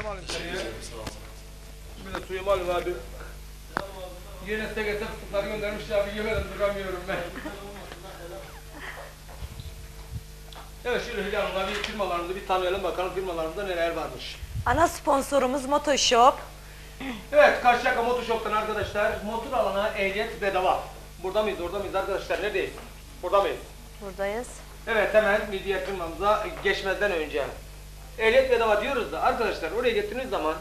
Yanıma alayım seni. Bir de suyumu alayım abi. Yine SGS fıstıkları göndermiş abi yemedim duramıyorum ben. Evet şöyle Hülya Hanım'la bir firmalarımızı bir tanıyalım bakalım firmalarımızda neler varmış. Ana sponsorumuz Motoshop. Evet Karşıyaka Motoshop'tan arkadaşlar motor alana ehliyet bedava. Burada mıyız orada mıyız arkadaşlar neredeyiz? Burada mıyız? Buradayız. Evet hemen diğer firmamıza geçmeden önce. Ehliyet bedava diyoruz da arkadaşlar oraya gittiğiniz zaman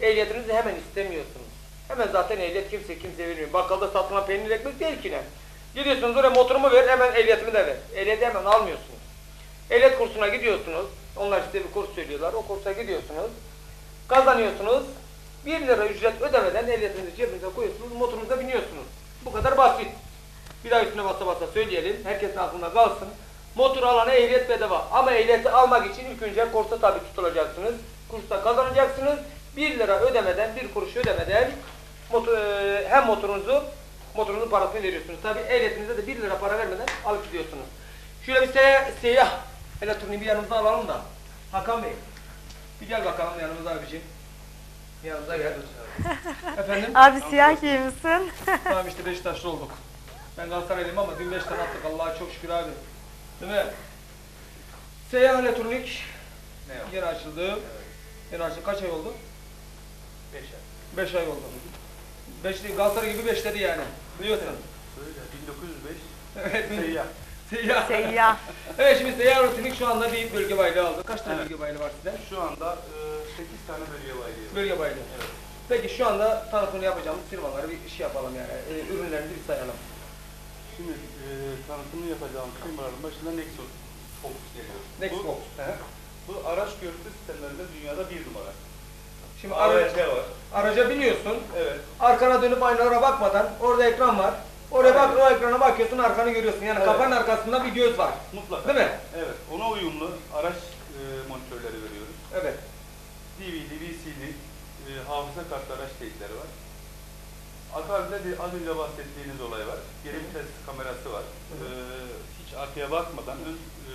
ehliyetinizi hemen istemiyorsunuz. Hemen zaten ehliyet kimse kimseye vermiyor. Bakkalda satılan peynir ekmek değil ki ne. Gidiyorsunuz oraya motorumu ver hemen ehliyetimi de ver. Ehliyeti hemen almıyorsunuz. Ehliyet kursuna gidiyorsunuz. Onlar size bir kurs söylüyorlar. O kursa gidiyorsunuz. Kazanıyorsunuz. 1 lira ücret ödemeden ehliyetinizi cebinize koyuyorsunuz. Motorunuza biniyorsunuz. Bu kadar basit. Bir daha üstüne basa basa söyleyelim. Herkesin aklında kalsın. Motor alana ehliyet bedava. Ama ehliyeti almak için ilk önce kursa tabi tutulacaksınız. Kursta kazanacaksınız. 1 lira ödemeden, bir kuruş ödemeden motor, e, hem motorunuzu motorunuzun parasını veriyorsunuz. Tabi ehliyetinize de 1 lira para vermeden alıp gidiyorsunuz. Şöyle bir seyyah, seyyah elektroniği bir yanımıza alalım da. Hakan Bey. Bir gel bakalım yanımıza abiciğim. Yanımıza gel. Efendim? Abi siyah giymişsin. Tamam işte Beşiktaşlı olduk. Ben Galatasaraylıyım ama dün 5 tane attık Allah'a çok şükür abi. Değil mi? Seyyah Elektronik yeni açıldı. Yeni açıldı. Kaç ay oldu? 5 ay. 5 ay oldu. 5 değil Galatasaray gibi 5 dedi yani. Biliyorsun. Söyle 1905 Evet. seyyah. Seyyah. Seyyah. Evet şimdi Seyyah Elektronik şu anda bir bölge bayrağı aldı. Kaç tane Evet. bölge bayrağı var sizde? Şu anda 8 tane bölge var diyor. Bölge bayrağı. Evet. Peki şu anda tanıtımını yapacağımız firmaları bir şey yapalım yani. E, ürünlerini bir sayalım. Şimdi e, tanıtımını yapacağım firmaların başında Nexus Focus geliyor. Next bu, Box. Bu araç görüntü sistemlerinde dünyada bir numara. Şimdi araç, AVT var. araca biniyorsun. Evet. Arkana dönüp aynalara bakmadan orada ekran var. Oraya bak o ekrana bakıyorsun arkanı görüyorsun. Yani Evet. kafanın arkasında bir göz var. Mutlaka. Değil mi? Evet. Ona uyumlu araç e, monitörleri veriyoruz. Evet. DVD, VCD, e, hafıza kartlı araç teyitleri var. Akabinde de az önce bahsettiğiniz olay var. Geri vites kamerası var. Hı hı. E, hiç arkaya bakmadan ön e,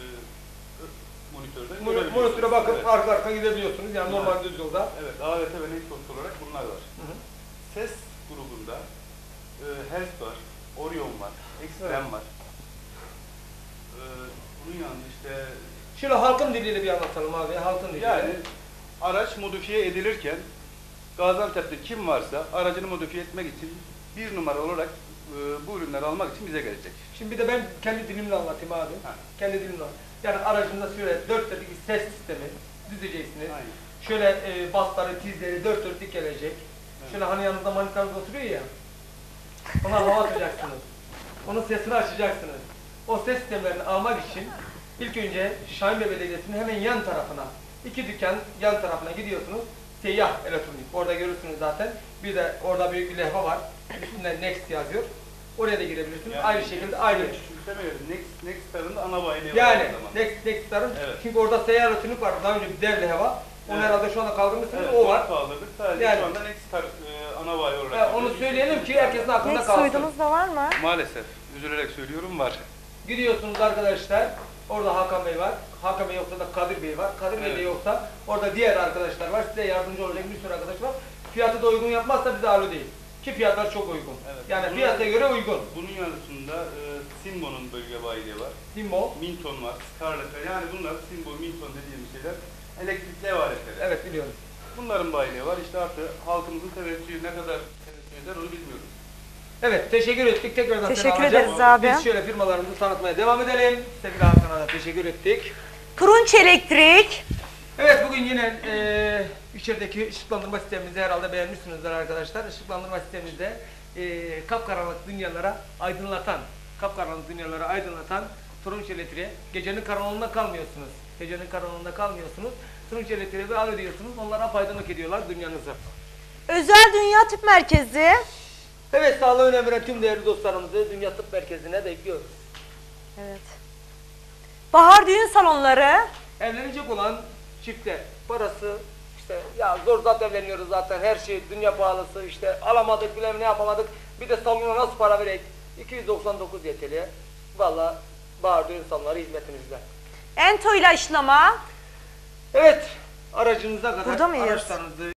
monitörden Mon- görebiliyorsunuz. Monitöre bakıp Evet. arka arka gidebiliyorsunuz. Yani Evet. normal düz yolda. Evet, AVT ve Nexus olarak bunlar var. Hı hı. Ses grubunda e, Hertz var, Orion var, Extreme var. E, bunun yanında işte Şöyle halkın diliyle bir anlatalım abi. Halkın diliyle. yani araç modifiye edilirken Gaziantep'te kim varsa aracını modifiye etmek için bir numara olarak e, bu ürünleri almak için bize gelecek. Şimdi bir de ben kendi dilimle anlatayım abi. Ha. Kendi dilimle. Yani aracında şöyle dört dörtlük ses sistemi düzeceksiniz. Aynen. Şöyle e, basları, tizleri dört dörtlük gelecek. Şöyle hani yanınızda manitanız oturuyor ya. Ona hava atacaksınız. Onun sesini açacaksınız. O ses sistemlerini almak için ilk önce Şahinbey Belediyesi'nin hemen yan tarafına, iki dükkan yan tarafına gidiyorsunuz. Seyyah elektronik. Orada görürsünüz zaten. Bir de orada büyük bir levha var. Üstünde Next yazıyor. Oraya da girebilirsiniz. aynı şekilde aynı. Küçümsemeyelim. Next, Next'ların ana var Yani. Next Next'ların Evet. çünkü orada seyyar elektronik var. Daha önce bir dev levha. Onu Evet. herhalde şu anda kaldırmışsınız. Evet, o var. Kaldırdık. Sadece Yani- şu anda Nextar e, ana bayi olarak. Ha, onu söyleyelim ki herkesin aklında Net kalsın. soydunuz da var mı? Maalesef. Üzülerek söylüyorum var. Gidiyorsunuz arkadaşlar. Orada Hakan Bey var. Hakan Bey yoksa da Kadir Bey var. Kadir Bey de Evet. yoksa orada diğer arkadaşlar var. Size yardımcı olacak bir sürü arkadaş var. Fiyatı da uygun yapmazsa bize alo değil. Ki fiyatlar çok uygun. Evet. Yani Bunu- piyasaya göre uygun. Bunun yanısında e, Sinmo'nun bölge bayiliği var. Dimo. Minton var, Scarlett var. Yani bunlar Sinmo, Minton dediğimiz şeyler elektrikli ev aletleri. Evet biliyorum. Bunların bayiliği var. İşte artık halkımızın teveccühü ne kadar teveccüh eder onu bilmiyoruz. Evet teşekkür ettik. Tekrardan Teşekkür alacağım. ederiz abi. Biz şöyle firmalarımızı tanıtmaya devam edelim. Sevgili Hakan'a da teşekkür ettik. Turunç Elektrik. Evet bugün yine eee içerideki ışıklandırma sistemimizi herhalde beğenmişsinizdir arkadaşlar. Işıklandırma sistemimizde eee kapkaranlık dünyalara aydınlatan, kapkaranlık dünyalara aydınlatan turunç elektriğe gecenin karanlığında kalmıyorsunuz. Gecenin karanlığında kalmıyorsunuz. Turunç elektriği bir al ediyorsunuz. Onlar apaydınlık ediyorlar dünyanızı. Özel Dünya Tüp Merkezi. Evet sağlığı önem veren tüm değerli dostlarımızı Dünya Tıp Merkezi'ne bekliyoruz. Evet. Bahar Düğün Salonları. Evlenecek olan çiftler parası işte ya zor zaten evleniyoruz zaten her şey dünya pahalısı işte alamadık bilmem ne yapamadık bir de salona nasıl para verek 299 YTL valla bahar düğün salonları hizmetinizde. Ento ilaçlama. Evet aracınıza kadar Burada mıyız? araçlarınızı